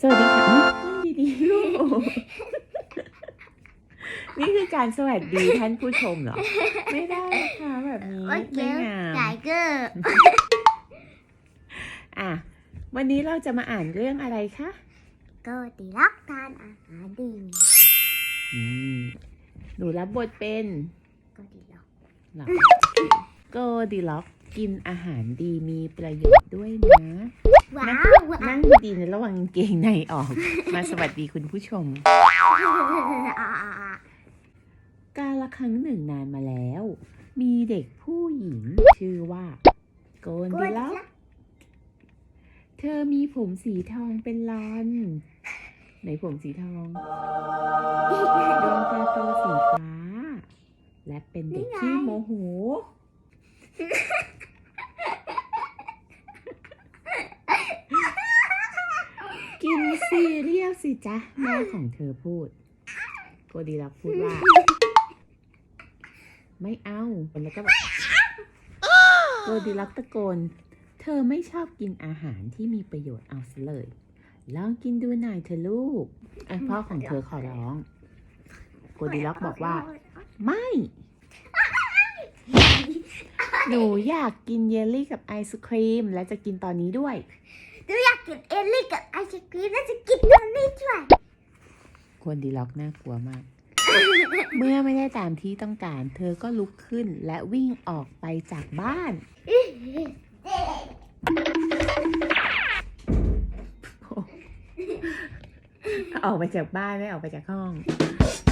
สวัสดีค่ะอุ๊ยนั่งดีๆลูก นี่คือการสวัสดีท่านผู้ชมเหรอ ไม่ได้นะคะแบบนี้โอเคไม่งามไก่เกอร์อะ วันนี้เราจะมาอ่านเรื่องอะไรคะก็ตีรักทานอาหารดีอืมหนูรับบทเป็นก็ดีรักเหรอโกดีล็อกกินอาหารดีมีประโยชน์ด้วยนะว้า นั่งวว้านั่วงดีๆในะระหว่างกางเกงในออก มาสวัสดีคุณผู้ชม กาละครั้งหนึ่งนานมาแล้ว มีเด็กผู้หญิง ชื่อว่า โกนก็ดิดีล็อกรักเธอมีผมสีทองเป็นลอนไหนผมสีทองดวงตาโตสีฟ้า และเป็นเด็กที่โมโห กินซีเรียลสิจ๊ะแม่ของเธอพูดโกดีรับพูดว่า ไม่เอาแล้วก็แบบโกดีรับตะโกน เธอไม่ชอบกินอาหารที่มีประโยชน์เอาซะเลย ลองกินดูหน่อยเธอะลูกอะพ่อของเธอขอร้องโกดีล็อกบอกว่า ไม่ หนูอยากกินเยลลี่กับไอศครีม และจะกินตอนนี้ด้วย หนูอยากกินเอลลี่กับไอศครีมแล้วจะกินตรงนี้ด้วยควรดีล็อกน่ากลัวมาก เมื่อไม่ได้ตามที่ต้องการ เธอก็ลุกขึ้นและวิ่งออกไปจากบ้าน ออกไปจากบ้านไม่ออกไปจากห้อง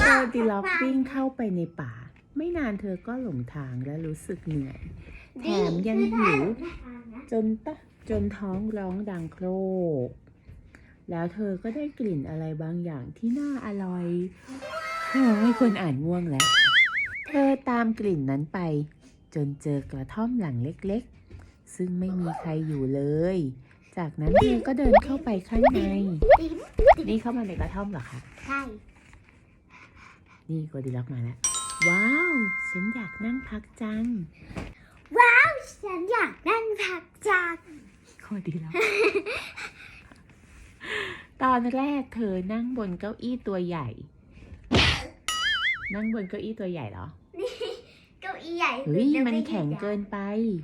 โกดีล็อกวิ่งเข้าไปในป่า ไม่นานเธอก็หลงทางและรู้สึกเหนื่อย แถมยังหิวจนตะ จนท้องร้องดังโครก แล้วเธอก็ได้กลิ่นอะไรบางอย่างที่น่าอร่อยโอ้ยคนอ่านง่วงแล้ว เธอตามกลิ่นนั้นไป จนเจอกระท่อมหลังเล็กๆ ซึ่งไม่มีใครอยู่เลย จากนั้นเธอก็เดินเข้าไปข้างใน นี่เข้ามาในกระท่อมเหรอคะ ใช่ นี่โกดีล็อกมาแล้ว ว้าว ฉันอยากนั่งพักจัง ว้าว ฉันอยากนั่งพักจัง โคตรดีแล้ว ตอนแรกเธอนั่งบนเก้าอี้ตัวใหญ่ นั่งบนเก้าอี้ตัวใหญ่เหรอเก้าอี้ใหญ่เฮ้ยจะมันไแข็งเกินไป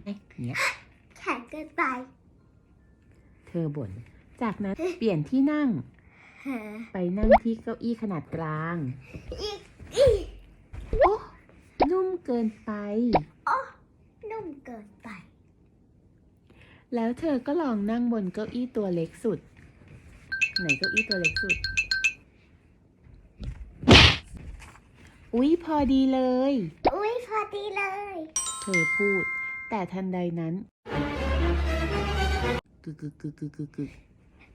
เอ๊ะอย่างเงี้ยแข็งเกินไป เธอบ่น จากนั้นเปลี่ยนที่นั่งเฮ้อไปนั่งที่เก้าอี้ขนาดกลางอีกอีกโอ้นุ่มเกินไปนุ่มเกินไป แล้วเธอก็ลองนั่งบนเก้าอี้ตัวเล็กสุด ไหนเก้าอี้ตัวเล็กสุด อุ๊ย พอดีเลย อุ้ยพอดีเลย เธอพูด แต่ทันใดนั้นกึกกึกกึกกึกกึกกึก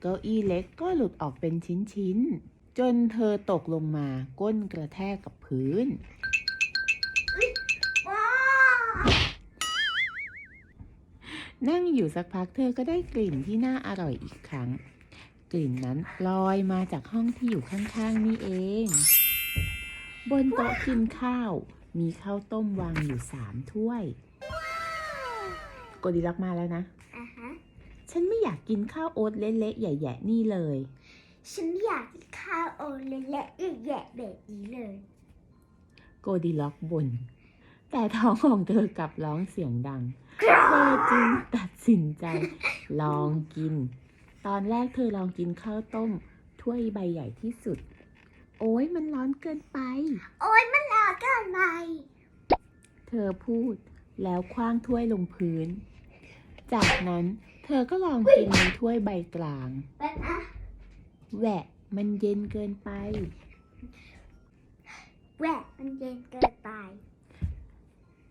เก้าอี้เล็กก็หลุดออกเป็นชิ้นๆจนเธอตกลงมาก้นกระแทกกับพื้น ว้าว นั่งอยู่สักพักเธอก็ได้กลิ่นที่น่าอร่อยอีกครั้ง กลิ่นนั้นลอยมาจากห้องที่อยู่ข้างๆนี่เอง บนโต๊ะกินข้าว มีข้าวต้มวางอยู่สามถ้วยโกดีลักมาแล้วนะอะฮะฉันไม่อยากกินข้าวโอ๊ตเละๆใหญ่ๆนี่เลย ฉันอยากกินข้าวโอเละๆแยะๆแบบนี้เลย โกดีล็อกบน่น แต่ท้องของเธอกลับร้องเสียงดัง เธอจึงตัดสินใจลองกิน ตอนแรกเธอลองกินข้าวต้มถ้วยใบใหญ่ที่สุด โอ้ยมันร้อนเกินไป โอ้ยมันหลอกเกินไป เธอพูดแล้วคว้างถ้วยลงพื้น จากนั้นเธอก็ลองกินในถ้วยใบกลางเป็นอะแหวะ มันเย็นเกินไป แหวกมันเย็นเกินไป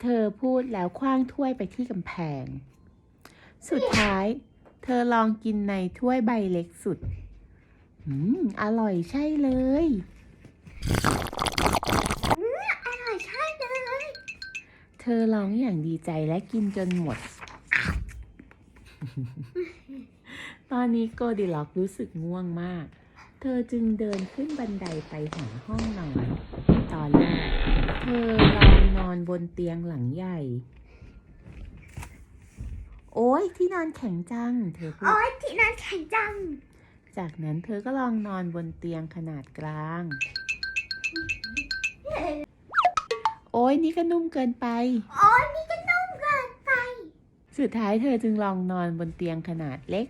เธอพูดแล้วคว้างถ้วยไปที่กำแพง สุดท้าย เธอลองกินในถ้วยใบเล็กสุด อืม อร่อยใช่เลย อร่อยใช่เลย เธอร้องอย่างดีใจและกินจนหมด ตอนนี้โกดิล็อกรู้สึกง่วงมาก เธอจึงเดินขึ้นบันไดไปหาห้องนอน ตอนแรกเธอลองน อนบนเตียงหลังใหญ่ โอ้ยที่นอนแข็งจัง เธอพูดโอ้ยที่นั่นแข็งจัง จากนั้นเธอก็ลองนอนบนเตียงขนาดกลาง โอ้ยนี่ก็นุ่มเกินไป โอ้ยนี่ก็นุ่มเกินไป สุดท้ายเธอจึงลองนอนบนเตียงขนาดเล็ก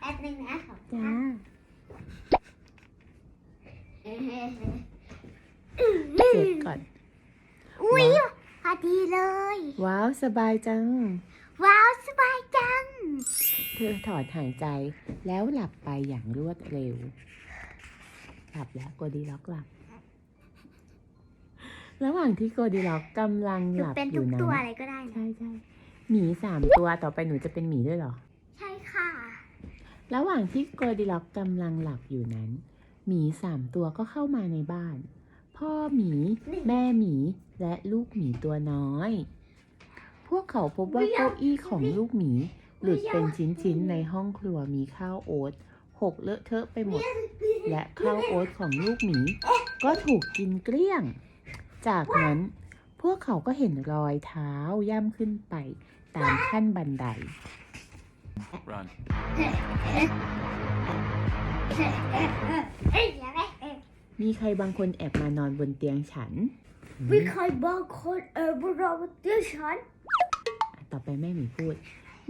แป๊บนึงนะขอจ้าเสร็จก่อนอุ้ยพอ ดีเลย ว้าวสบายจัง ว้าวสบายจัง เธอถอนหายใจแล้วหลับไปอย่างรวดเร็ว หลับแล้วโกดีล็อกหลับ ระหว่างที่โกดีล็อกกำลังหหนูลับเป็นอทุยู่กนั้ตัวนอะไรก็ได้นะใช่ใช่หมีสามตัวต่อไปหนูจะเป็นหมีด้วยเหรอ ใช่ค่ะ ระหว่างที่โกดิล็อกกำลังหลับอยู่นั้น หมีสามตัวก็เข้ามาในบ้าน พ่อหมี แม่หมี และลูกหมีตัวน้อย พวกเขาพบว่าเก้าอี้ของลูกหมี หลุดเป็นชิ้นๆในห้องครัวมีข้าวโอ๊ตหกเลอะเทอะไปหมด และข้าวโอ๊ตของลูกหมี ก็ถูกกินเกลี้ยง จากนั้นพวกเขาก็เห็นรอยเท้าย่ำขึ้นไปตามขั้นบันได Run. เอ้ยอย่าแม่เอ้ยมีใครบางคนแอบมานอนบนเตียงฉัน มีใครบางคนเออบรอบนเตียงฉัน ต่อไปแม่หมีพูด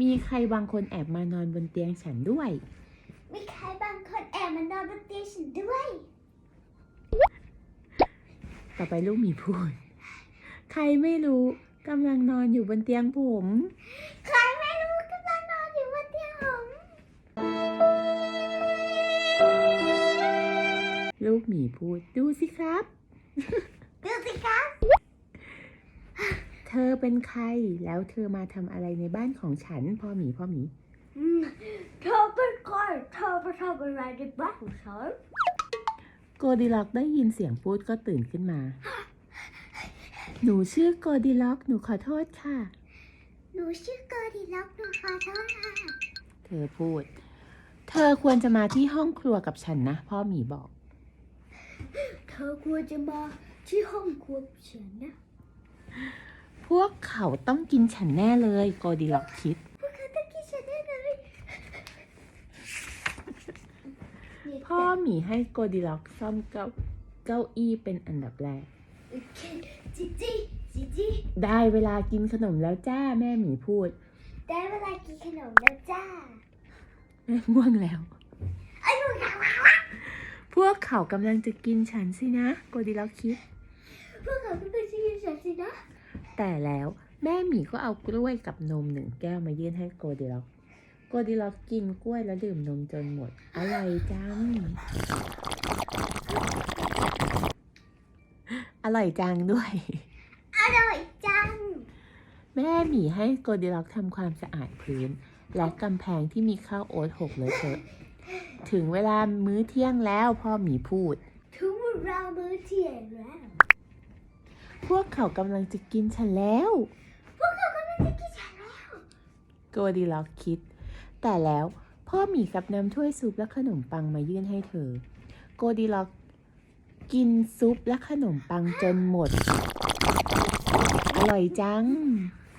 มีใครบางคนแอบมานอนบนเตียงฉันด้วย มีใครบางคนแอบมานอนบนเตียงฉันด้วย ต่อไปลูกหมีพูด ใครไม่รู้กำลังนอนอยู่บนเตียงผม ใคร ลูกหมีพูด ดูสิครับ ดูสิครับ เธอเป็นใคร แล้วเธอมาทำอะไรในบ้านของฉัน พ่อหมีพ่อหมีอืมเธอเป็นใครเธอมาทำอะไรในบ้านของฉัน โกดิล็อกได้ยินเสียงพูดก็ตื่นขึ้นมา หนูชื่อโกดิล็อก หนูขอโทษค่ะ หนูชื่อเกอร์ดีล็อก หนูขอโทษค่ะ เธอพูด เธอควรจะมาที่ห้องครัวกับฉันนะ พ่อหมีบอก เธอควรจะมาที่ห้องครัวกับฉันนะ พวกเขาต้องกินฉันแน่เลยโกดิล็อกคิด พวกเขาต้องกินฉันได้เลยพ่อหมีให้โกดิล็อกซ่อมเก้าเก้าอี้เป็นอันดับแรก โอเคจิจิจิจิได้เวลากินขนมแล้วจ้าแม่หมีพูด ได้เวลากินขนมแล้วจ้าแม่ง่วงแล้ว ไอ้หนูอยากว่า พ วกเขากำลังจะกินฉันสินะ โกดิล็อกคิด พวกเขาต้องกินฉันสินะ แต่แล้วแม่หมีก็เอากล้วยกับนมหนึ่งแก้วมายื่นให้โกดิล็อก โกดิล็อกกินกล้วยแล้วดื่มนมจนหมด อร่อยจัง อร่อยจังด้วย อร่อยจัง แม่หมีให้โกดิล็อกทำความสะอาดพื้น และกำแพงที่มีข้าวโอ๊ตหกเลอะเทอะ ถึงเวลามื้อเที่ยงแล้วพ่อหมีพูด ถึงเวลามื้อเที่ยงแล้ว พวกเขากำลังจะกินฉันแล้ว พวกเขากำลังจะกินฉันแล้ว โกดิล็อกคิด แต่แล้วพ่อหมีกับน้ำถ้วยซุปและขนมปังมายื่นให้เธอ โกดิล็อกกินซุปและขนมปังจนหมด อร่อยจัง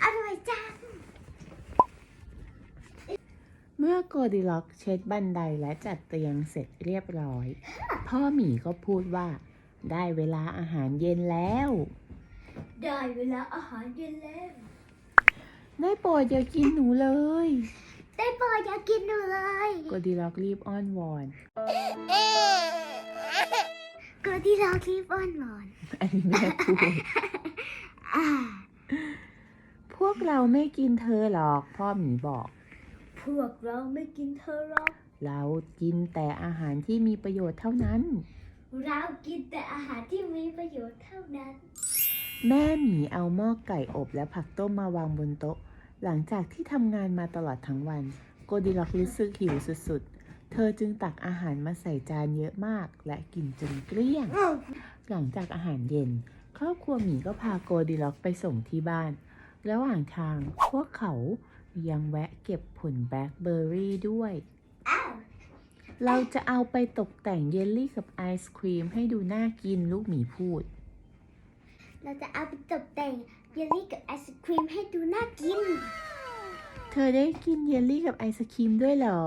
อร่อยจัง เมื่อโกดิล็อกเช็ดบันไดและจัดเตียงเสร็จเรียบร้อย พ่อหมีก็พูดว่า ได้เวลาอาหารเย็นแล้ว ได้เวลาอาหารเย็นแล้ว ได้โปรดอย่ากินหนูเลย ได้โปรดอย่ากินหนูเลยโกดิล็อกรีบอ้อนวอนก็ที่เราคลิปอ้อนวอนอันนี้แม่พูด อ่าพวกเราไม่กินเธอหรอก พ่อหมีบอก พวกเราไม่กินเธอหรอก เรากินแต่อาหารที่มีประโยชน์เท่านั้น เรากินแต่อาหารที่มีประโยชน์เท่านั้น แม่หมีเอาหม้อไก่อบและผักต้มมาวางบนโต๊ะ หลังจากที่ทำงานมาตลอดทั้งวัน โกดิล็อกรู้สึกหิวสุดๆ เธอจึงตักอาหารมาใส่จานเยอะมากและกินจนเกลี้ยง หลังจากอาหารเย็น ครอบครัวหมีก็พาโกดิล็อกไปส่งที่บ้าน ระหว่างทางพวกเขา ยังแวะเก็บผลแบล็คเบอร์รี่ด้วย อ้าว เราจะเอาไปตกแต่งเยลลี่กับไอศครีมให้ดูน่ากินลูกหมีพูด เราจะเอาไปตกแต่งเยลลี่กับไอศครีมให้ดูน่ากิน เธอได้กินเยลลี่กับไอศครีมด้วยเหรอ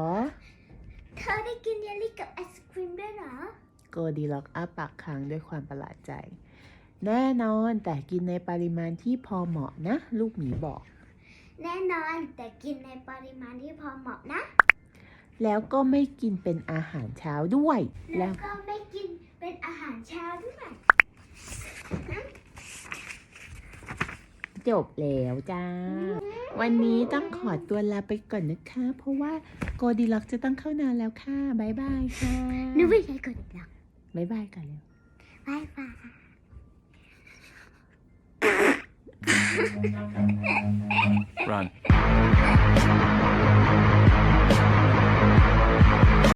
เธธอได้กินเยลลี่กับไอศครีมด้วยเหรอ โกดีล็อกอ้าปากค้างด้วยความประหลาดใจ แน่นอนแต่กินในปริมาณที่พอเหมาะนะ ลูกหมีบอก แน่นอนแต่กินในปริมาณที่พอเหมาะนะ แล้วก็ไม่กินเป็นอาหารเช้าด้วย แล้แล้ววก็ไม่กินเป็นอาหารเช้าด้วย จบแล้วจ้า วันนี้ต้องขอตัวลาไปก่อนนะคะ เพราะว่าโกดีล็อกจะต้องเข้านอนแล้วค่ะบายบายค่ะนึกไม่ใช่กดหรอกบายบายกันเร็วบายบาย Run.